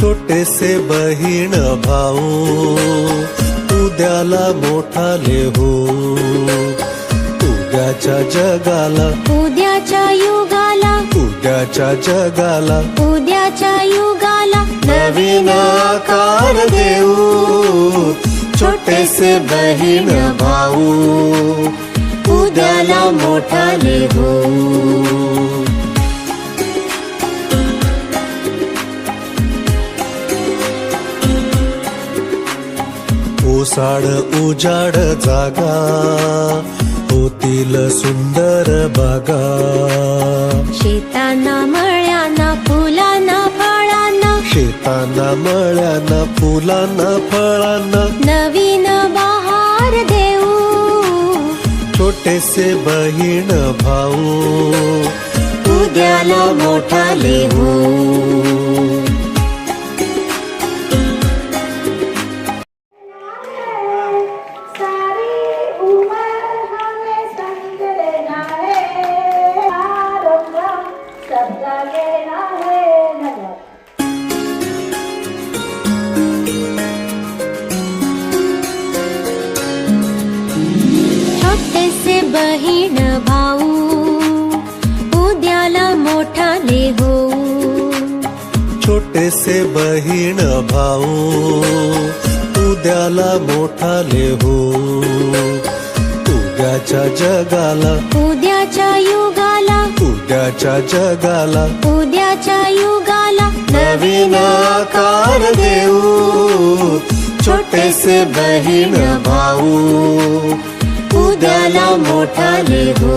छोटेसे बहीण भाऊ उद्याला मोठाले हो उद्याच्या जगाला उद्याच्या युगाला। उद्याच्या जगाला उद्याच्या युगाला नवीन आकार देऊ। छोटेसे बहीण भाऊ उद्याला मोठाले हो ओसाड उजाड जागा होतील सुंदर बागा. शेतांना मळ्यांना फुलांना फळांना. शेतांना मळ्यांना फुलांना फळांना. नवीन बहार देऊ. छोटेसे बहीण भाऊ उद्याला मोठाले बहीण भाऊ उद्याला मोठाले हो छोटेसे बहीण भाऊ उद्याला मोठाले हो उद्याच्या जगाला उद्याच्या युगाला. उद्याच्या जगाला उद्याच्या युगाला नवीन आकार देऊ. छोटेसे बहीण भाऊ उद्याला मोठाले हो